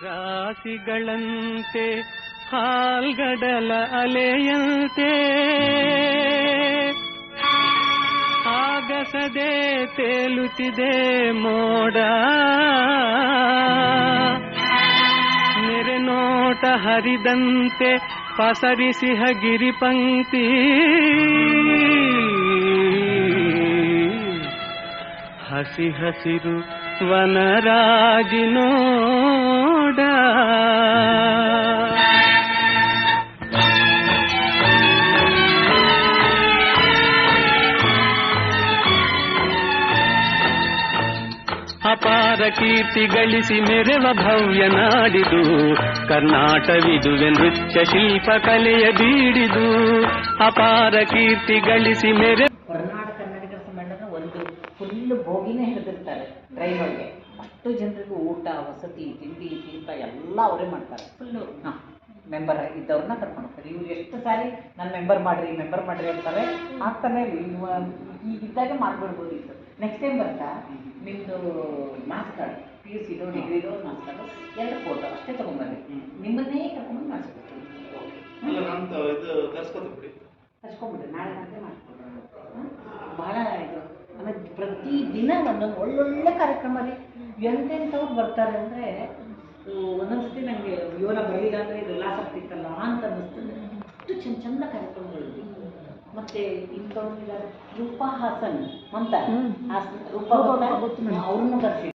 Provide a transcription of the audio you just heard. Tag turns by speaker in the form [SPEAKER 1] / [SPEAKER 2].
[SPEAKER 1] ಹನಿರಾಸಿಗಳಂತೆ ಹಾಲ್ಗಡಲ ಅಲೆಯಂತೆ. ಆಗಸದೆ ತೇಲುತ್ತಿದೆ ಮೋಡ. ನೆರೆ ನೋಟ ಹರಿದಂತೆ ಪಸರಿಸಿ ಹಗಿರಿ ಪಂಕ್ತಿ. ಹಸಿ ಹಸಿರು ವನರಾಗಿ ನೋಡ ಅಪಾರ ಕೀರ್ತಿ ಗಳಿಸಿ ಮೆರೆವ ಭವ್ಯ ನಾಡಿದು ಕರ್ನಾಟವಿದುವೆ ನೃತ್ಯ ಶಿಲ್ಪ ಕಲೆಯ ಬೀಡಿದು. ಅಪಾರ ಕೀರ್ತಿ ಗಳಿಸಿ ಮೆರೆ
[SPEAKER 2] ಕರ್ನಾಟಕ ಕನ್ನಡಿಗರ ಸಮ್ಮೇಳನ ಒಂದು ಫುಲ್ ಬೋಗಿನೇ ಹಿಡಿದಿರ್ತಾರೆ ಒಳಗೆ ಅಷ್ಟು ಜನರಿಗೂ ಊಟ ವಸತಿ ತಿಂಡಿ ತೀರ್ಥ ಎಲ್ಲ ಅವರೇ ಮಾಡ್ತಾರೆ. ಫುಲ್ಲು ಹಾಂ ಮೆಂಬರ್ ಇದ್ದವ್ರನ್ನ ಕರ್ಕೊಂಡು ಹೋಗ್ತಾರೆ. ಇವ್ರು ಎಷ್ಟು ಸಾರಿ ನಾನು ಮೆಂಬರ್ ಮಾಡ್ರಿ ಮೆಂಬರ್ ಮಾಡ್ರಿ ಅಂತಾರೆ. ಆಗ್ತಾನೆ ಈಗಿದ್ದಾಗ ಇವ ಈಗ ಇದ್ದಾಗ ಮಾಡ್ಬಿಡ್ಬೋದು ಇತ್ತು ನೆಕ್ಸ್ಟ್ ಟೈಮ್ ಬರ್ತಾ ನಿಮ್ಮದು ಮಾರ್ಕ್ಸ್ ಕಾರ್ಡ್ ಪಿ ಯು ಸಿದು ಡಿಗ್ರಿದು ಮಾರ್ಕ್ಸ್ ಕಾರ್ಡು ಎರಡು ಫೋಟೋ ಅಷ್ಟೇ ತೊಗೊಂಬರ್ರಿ ನಿಮ್ಮನ್ನೇ ಕರ್ಕೊಂಡು ಮಾಡಿಸ್ಬೇಕು.
[SPEAKER 3] ಅಲ್ಲ ನಾನು ಇದು ತರ್ಸ್ಕೊತ ಬಿಡಿ.
[SPEAKER 2] ಹಚ್ಕೊಂಡ್ಬಿಡ್ರಿ ನಾಳೆ ಮಾತ್ರ ಮಾಡ್ಕೊಡ್ರಿ ಬಹಳ ಇದು. ಆಮೇಲೆ ಪ್ರತಿ ದಿನ ಒಂದೊಂದು ಒಳ್ಳೊಳ್ಳೆ ಕಾರ್ಯಕ್ರಮ ರೀ ಎಂತೆಂಥವ್ರು ಬರ್ತಾರೆ ಅಂದರೆ ಒಂದೊಂದು ಸತಿ ನನಗೆ ಯೋನ ಬರಲಿಲ್ಲ ಅಂದರೆ ಇದೆಲ್ಲ ಆಗ್ತಿತ್ತಲ್ಲ ಅಂತ ಅನ್ನಿಸ್ತದೆ. ಅಷ್ಟು ಚಂದ ಚಂದ ಕಾರ್ಯಕ್ರಮಗಳು ಮತ್ತೆ ಇಂಥವ್ರಿದ್ದಾರೆ ರೂಪಾ ಹಾಸನ್ ಅಂತ. ಹಾಸನ್ ರೂಪಾ ಅವ್ರನ್ನೂ ಕರೆಸಿ